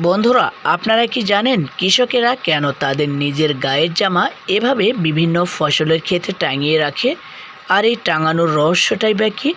বন্ধুরা, আপনারা কি জানেন কৃষকেরা কেন তাদের নিজের গায়ের জামা এভাবে বিভিন্ন ফসলের ক্ষেত্রে টাঙিয়ে রাখে? আর এই টাঙানোর রহস্যটাই বা কি?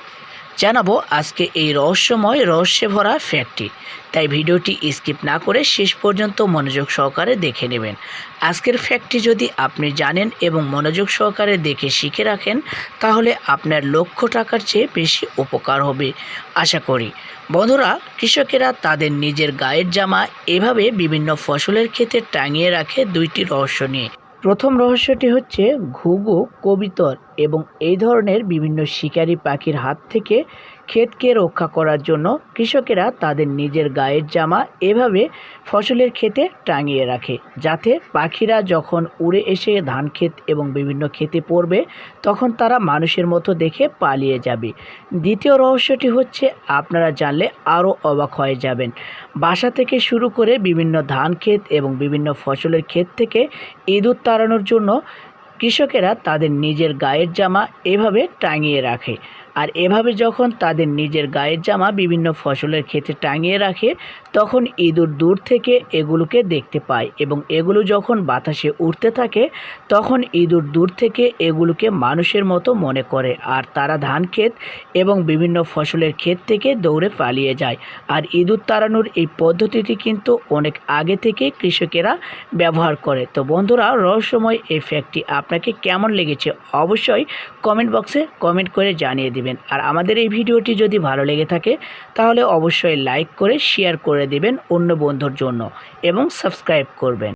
জানাব আজকে এই রহস্যময় রহস্যে ভরা ফ্যাক্টটি তাই ভিডিওটি স্কিপ না করে শেষ পর্যন্ত মনোযোগ সহকারে দেখে নেবেন। আজকের ফ্যাক্টটি যদি আপনি জানেন এবং মনোযোগ সহকারে দেখে শিখে রাখেন, তাহলে আপনার লক্ষ টাকার চেয়ে বেশি উপকার হবে। আশা করি। বন্ধুরা, কৃষকেরা তাদের নিজের গায়ের জামা এভাবে বিভিন্ন ফসলের ক্ষেত্রে টাঙিয়ে রাখে দুইটি রহস্য নিয়ে। প্রথম রহস্যটি হচ্ছে ঘুঘু কবিতর এবং এই ধরনের বিভিন্ন শিকারী পাখির হাত থেকে ক্ষেতকে রক্ষা করার জন্য কৃষকেরা তাদের নিজের গায়ের জামা এভাবে ফসলের ক্ষেতে টাঙিয়ে রাখে, যাতে পাখিরা যখন উড়ে এসে ধান ক্ষেত এবং বিভিন্ন ক্ষেতে পড়বে, তখন তারা মানুষের মতো দেখে পালিয়ে যাবে। দ্বিতীয় রহস্যটি হচ্ছে, আপনারা জানলে আরও অবাক হয়ে যাবেন। বাসা থেকে শুরু করে বিভিন্ন ধান ক্ষেত এবং বিভিন্ন ফসলের ক্ষেত থেকে ইঁদুর তাড়ানোর জন্য কৃষকেরা তাদের নিজের গায়ের জামা এভাবে টাঙিয়ে রাখে। আর এভাবে যখন তাদের নিজের গায়ের জামা বিভিন্ন ফসলের ক্ষেত্রে টাঙিয়ে রাখে, তখন ইঁদুর দূর থেকে এগুলোকে দেখতে পায় এবং এগুলো যখন বাতাসে উঠতে থাকে, তখন ইঁদুর দূর থেকে এগুলোকে মানুষের মতো মনে করে আর তারা ধান ক্ষেত এবং বিভিন্ন ফসলের ক্ষেত থেকে দৌড়ে পালিয়ে যায়। আর ইঁদুর তাড়ানোর এই পদ্ধতিটি কিন্তু অনেক আগে থেকে কৃষকেরা ব্যবহার করে। তো বন্ধুরা, রহস্যময় এই ফ্যাক্টটি আপনাকে কেমন লেগেছে অবশ্যই কমেন্ট বক্সে কমেন্ট করে জানিয়ে দিবেন। আর আমাদের এই ভিডিওটি যদি ভালো লেগে থাকে, তাহলে অবশ্যই লাইক করে শেয়ার করে দিবেন অন্য বন্ধুর জন্য এবং সাবস্ক্রাইব করবেন।